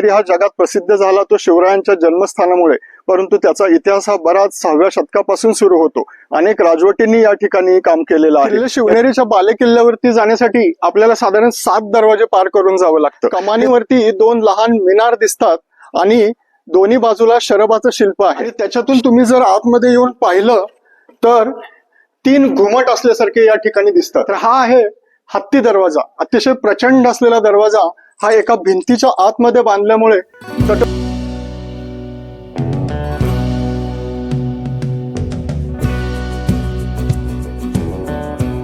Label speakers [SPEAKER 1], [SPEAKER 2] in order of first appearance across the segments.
[SPEAKER 1] शिवनेरी हा जगात प्रसिद्ध झाला तो शिवरायांच्या जन्मस्थानामुळे. परंतु त्याचा इतिहास हा बराच सहाव्या शतकापासून सुरू होतो. अनेक राजवटींनी या ठिकाणी काम केलेलं आहे. शिवनेरीच्या बाले किल्ल्यावरती जाण्यासाठी आपल्याला साधारण सात दरवाजे पार करून जावं लागतं. कमानीवरती दोन लहान मिनार दिसतात आणि दोन्ही बाजूला शरबाचं शिल्प आहे. त्याच्यातून तुम्ही जर आतमध्ये येऊन पाहिलं तर तीन घुमट असल्यासारखे या ठिकाणी दिसतात. तर हा आहे हत्ती दरवाजा. अतिशय प्रचंड असलेला दरवाजा. हा एका भिंतीच्या आतमध्ये बांधल्यामुळे तट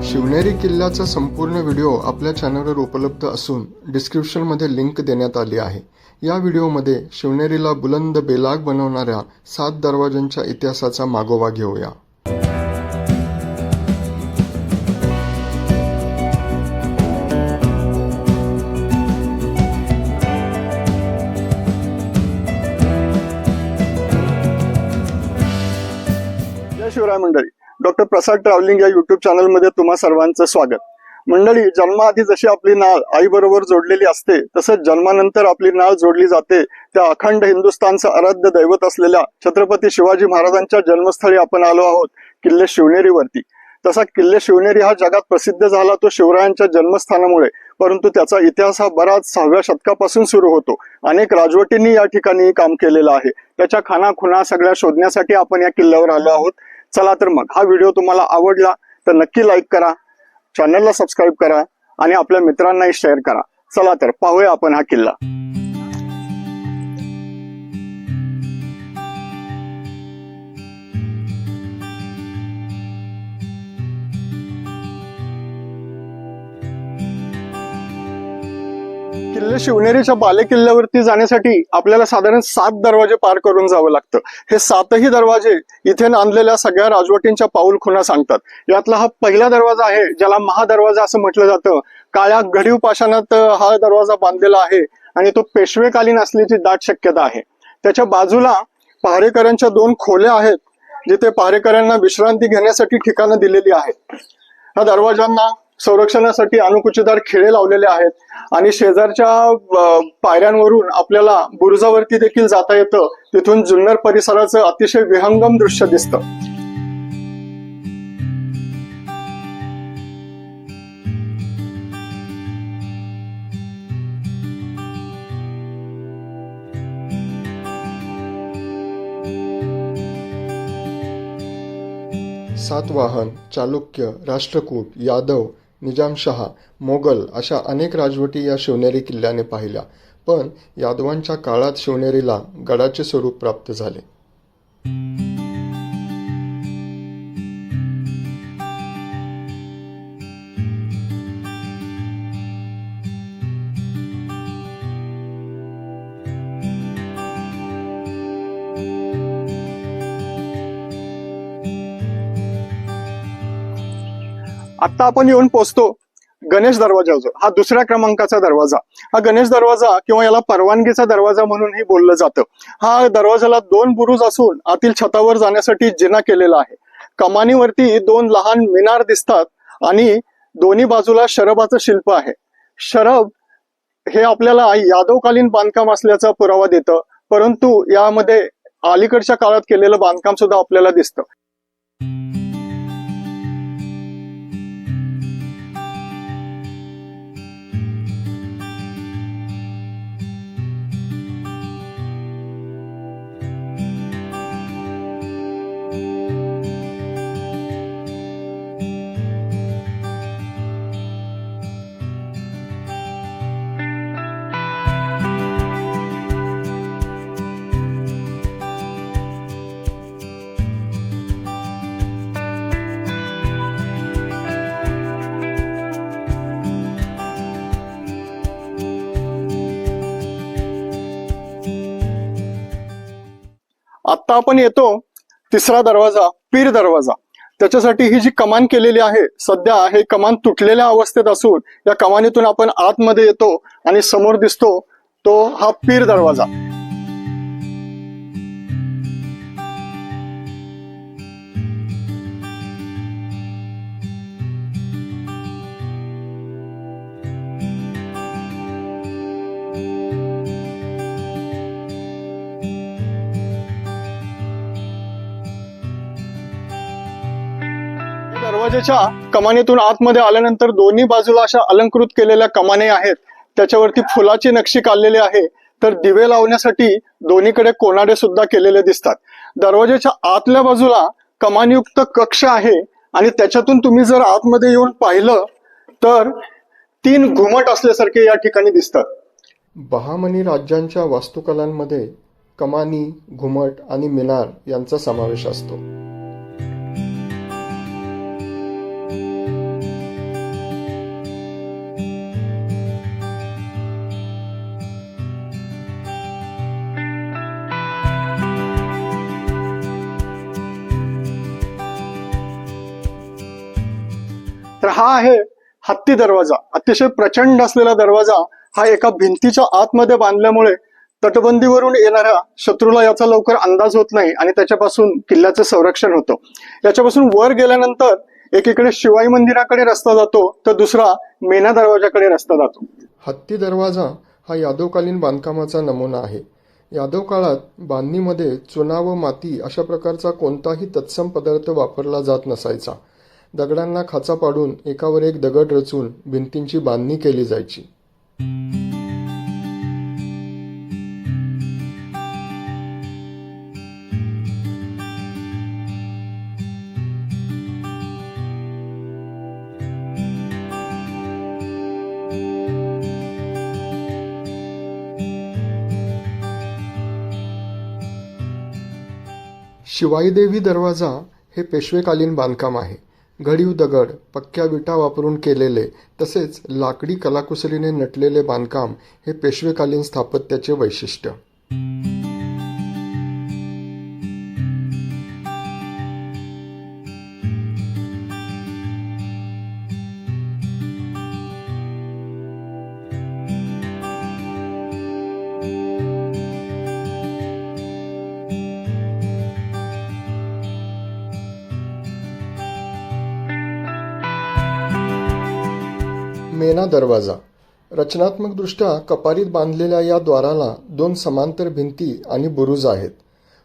[SPEAKER 2] शिवनेरी किल्ल्याचा संपूर्ण व्हिडिओ आपल्या चॅनलवर उपलब्ध असून डिस्क्रिप्शनमध्ये लिंक देण्यात आली आहे. या व्हिडिओमध्ये शिवनेरीला बुलंद बेलाग बनवणाऱ्या सात दरवाजांच्या इतिहासाचा मागोवा घेऊया.
[SPEAKER 1] शिवराय मंडळी. डॉक्टर प्रसाद ट्रॅव्हलिंग या युट्यूब चॅनलमध्ये तुम्हा सर्वांचं स्वागत. मंडळी जन्माआधी जशी आपली नाळ आईबरोबर जोडलेली असते तसंच जन्मानंतर आपली नाळ जोडली जाते त्या अखंड हिंदुस्थानचं आराध्य दैवत असलेल्या छत्रपती शिवाजी महाराजांच्या जन्मस्थळी आपण आलो आहोत किल्ले शिवनेरीवरती. तसा किल्ले शिवनेरी हा जगात प्रसिद्ध झाला तो शिवरायांच्या जन्मस्थानामुळे परंतु त्याचा इतिहास हा बराच सहाव्या शतकापासून सुरू होतो. अनेक राजवटींनी या ठिकाणी काम केलेलं आहे. त्याच्या खाना खुणा सगळ्या शोधण्यासाठी आपण या किल्ल्यावर आलो आहोत. चला तर मग हा व्हिडिओ तुम्हाला आवडला तर नक्की लाईक करा चॅनलला सबस्क्राईब करा आणि आपल्या मित्रांनाही शेअर करा. चला तर पाहूया आपण हा किल्ला. किल्ले शिवनेरीच्या बालेकिल्ल्यावरती जाण्यासाठी आपल्याला साधारण सात दरवाजे पार करून जावं लागतं. हे सातही दरवाजे इथे नांदलेल्या सगळ्या राजवटींच्या पाऊल खुणा सांगतात. यातला हा पहिला दरवाजा आहे ज्याला महादरवाजा असं म्हटलं जातं. काळ्या घडीव पाषाणात हा दरवाजा बांधलेला आहे आणि तो पेशवेकालीन असल्याची दाट शक्यता आहे. त्याच्या बाजूला पहारेकरांच्या दोन खोल्या आहेत जिथे पहारेकरांना विश्रांती घेण्यासाठी ठिकाणं दिलेली आहेत. या दरवाजांना संरक्षणासाठी अनुकुचीदार खिळे लावलेले आहेत. आणि शेजारच्या पायऱ्यांवरून आपल्याला बुरुजावरती देखील जाता येतं. तिथून जुन्नर परिसराचं अतिशय विहंगम दृश्य दिसतं.
[SPEAKER 2] सातवाहन चालुक्य राष्ट्रकूट यादव निजामशहा मोगल अशा अनेक राजवटी या शिवनेरी किल्ल्याने पाहिल्या. पण यादवांच्या काळात शिवनेरीला गडाचे स्वरूप प्राप्त झाले.
[SPEAKER 1] आता आपण येऊन पोहोचतो गणेश दरवाजावर हा दुसऱ्या क्रमांकाचा दरवाजा. हा गणेश दरवाजा किंवा याला परवानगीचा दरवाजा म्हणूनही बोललं जातं. हा दरवाजाला दोन बुरुज असून आतील छतावर जाण्यासाठी जिना केलेला आहे. कमानीवरती दोन लहान मिनार दिसतात आणि दोन्ही बाजूला शरबाचं शिल्प आहे. शरब हे आपल्याला यादवकालीन बांधकाम असल्याचा पुरावा देतं परंतु यामध्ये अलीकडच्या काळात केलेलं बांधकाम सुद्धा आपल्याला दिसतं. आता आपण येतो तिसरा दरवाजा पीर दरवाजा. त्याच्यासाठी ही जी कमान केलेली आहे सध्या हे कमान तुटलेल्या अवस्थेत असून या कमानीतून आपण आतमध्ये येतो आणि समोर दिसतो तो हा पीर दरवाजा. दरवाजेच्या कमानीतून आतमध्ये आल्यानंतर दोन्ही बाजूला अशा अलंकृत केलेल्या कमाने आहेत. त्याच्यावरती फुलाची नक्षी काढलेली आहे. तर दिवे लावण्यासाठी दोन्हीकडे कोनाडे सुद्धा केलेले दिसतात. दरवाजेच्या आतल्या बाजूला कमानयुक्त कक्ष आहे आणि त्याच्यातून तुम्ही जर आतमध्ये येऊन पाहिलं तर तीन घुमट असल्यासारखे या ठिकाणी दिसतात.
[SPEAKER 2] बहामनी राज्यांच्या वास्तुकलांमध्ये कमानी घुमट आणि मिनार यांचा समावेश असतो.
[SPEAKER 1] तर हा आहे हत्ती दरवाजा. अतिशय प्रचंड असलेला दरवाजा हा एका भिंतीच्या आतमध्ये बांधल्यामुळे तटबंदीवरून येणाऱ्या शत्रूला याचा लवकर अंदाज होत नाही आणि त्याच्यापासून किल्ल्याचं संरक्षण होतं. याच्यापासून वर गेल्यानंतर एकीकडे शिवाई मंदिराकडे रस्ता जातो तर दुसरा मेना दरवाजाकडे रस्ता जातो.
[SPEAKER 2] हत्ती दरवाजा हा यादवकालीन बांधकामाचा नमुना आहे. यादव काळात बांधणीमध्ये चुना व माती अशा प्रकारचा कोणताही तत्सम पदार्थ वापरला जात नसायचा. दगडांना खाचा पाडून एकावर एक दगड रचून भिंतींची बांधणी केली जायची. शिवाईदेवी दरवाजा हे पेशवेकालीन बांधकाम आहे. घडीव दगड पक्क्या विटा वापरून केलेले तसेच लाकडी कलाकुसरीने नटलेले बांधकाम हे पेशवेकालीन स्थापत्याचे वैशिष्ट्य. मेना दरवाजा. रचनात्मकदृष्ट्या कपारीत बांधलेल्या या द्वाराला दोन समांतर भिंती आणि बुरुज आहेत.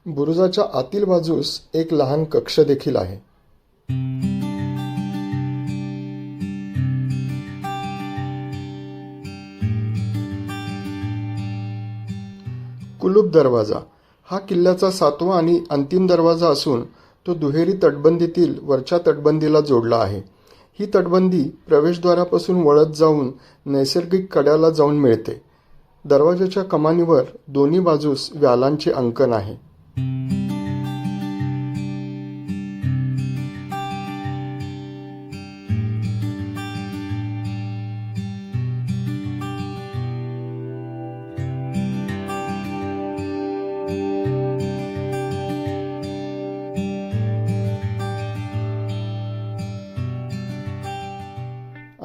[SPEAKER 2] बुरुजाच्या आतील बाजूस एक लहान कक्ष देखील आहे. कुलूप दरवाजा. हा किल्ल्याचा सातवा आणि अंतिम दरवाजा असून तो दुहेरी तटबंदीतील वरच्या तटबंदीला जोडला आहे. ही तटबंदी प्रवेशद्वारापासून वळत जाऊन नैसर्गिक कड्याला जाऊन मिळते. दरवाजाच्या कमानीवर दोन्ही बाजूस व्यालांचे अंकन आहे.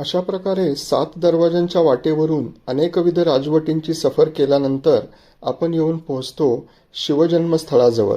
[SPEAKER 2] अशा प्रकारे सात दरवाजांच्या वाटेवरून अनेकविध राजवटींची सफर केल्यानंतर आपण येऊन पोहोचतो शिवजन्मस्थळाजवळ.